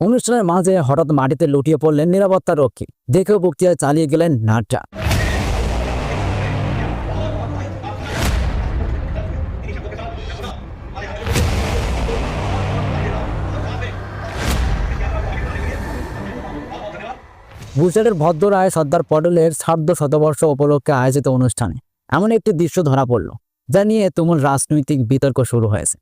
অনুষ্ঠানের মাঝে হঠাৎ মাটিতে লুটিয়ে পড়লেন নিরাপত্তা রক্ষী। দেখেও বক্তৃতা চালিয়ে গেলেন নাট্যা। গুজরাটের ভদ্র রায় সর্দার পটেলের সার্ধ শতবর্ষ উপলক্ষে আয়োজিত অনুষ্ঠানে এমন একটি দৃশ্য ধরা পড়ল, যা নিয়ে তুমুল রাজনৈতিক বিতর্ক শুরু হয়েছে।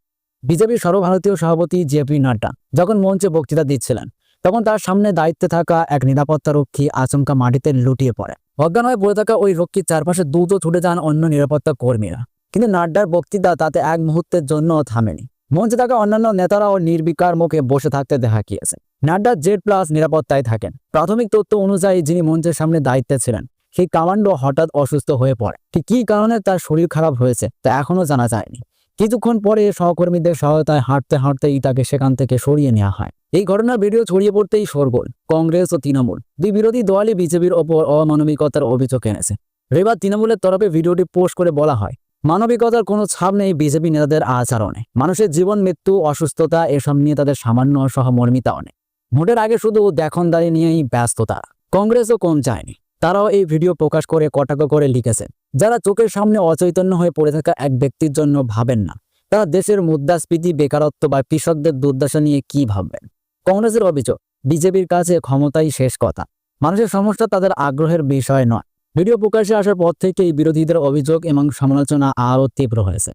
বিজেপির সর্বভারতীয় সভাপতি জেপি নাড্ডা যখন মঞ্চে বক্তৃতা দিচ্ছিলেন, তখন তার সামনে দায়িত্বে থাকা এক নিরাপত্তা রক্ষী আচমকা মাটিতে লুটিয়ে পড়ে। অজ্ঞান হয়ে পড়ে থাকা ওই রক্ষীর চারপাশে দ্রুত ছুটে যান অন্য নিরাপত্তা কর্মীরা। কিন্তু নাড্ডার বক্তৃতা তাতে এক মুহূর্তের জন্য থামেনি। মঞ্চে থাকা অন্যান্য নেতারাও নির্বিকার মুখে বসে থাকতে দেখা গিয়েছে। নাড্ডা জেড প্লাস নিরাপত্তায় থাকেন। প্রাথমিক তথ্য অনুযায়ী যিনি মঞ্চের সামনে দায়িত্বে ছিলেন, সেই কামান্ডো হঠাৎ অসুস্থ হয়ে পড়ে। ঠিক কী কারণে তার শরীর খারাপ হয়েছে তা এখনও জানা যায়নি। কিছুক্ষণ পরে সহকর্মীদের সহায়তায় হাঁটতে হাঁটতেই তাকে সেখান থেকে সরিয়ে নেওয়া হয়। এই ঘটনার ভিডিও ছড়িয়ে পড়তেই শোরগোল, কংগ্রেস ও তৃণমূল। দুই বিরোধী দলই বিজেপির ওপর অমানবিকতার অভিযোগ এনেছে। এবার তৃণমূলের তরফে ভিডিওটি পোস্ট করে বলা হয়, মানবিকতার কোনো ছাপ নেই বিজেপি নেতাদের আচরণে। মানুষের জীবন, মৃত্যু, অসুস্থতা এসব নিয়ে তাদের সামান্য সহমর্মিতাও নেই। ভোটের আগে শুধু দেখনদারি নিয়েই ব্যস্ত তারা। কংগ্রেসও কম চায়নি। তারাও এই ভিডিও প্রকাশ করে কটাক্ষ করে লিখেছেন যারা চোখের সামনে অচৈতন্য হয়ে পড়ে থাকা এক ব্যক্তির জন্য ভাবেন না। তারা দেশের মুদ্রাস্ফীতি, বেকারত্ব বা কৃষকদের দুর্দশা নিয়ে কি ভাববেন? কংগ্রেসের অভিযোগ, বিজেপির কাছে ক্ষমতাই শেষ কথা। মানুষের সমস্যা তাদের আগ্রহের বিষয় নয়। ভিডিও প্রকাশে আসার পর থেকেই বিরোধীদের অভিযোগ এবং সমালোচনা আরও তীব্র হয়েছে।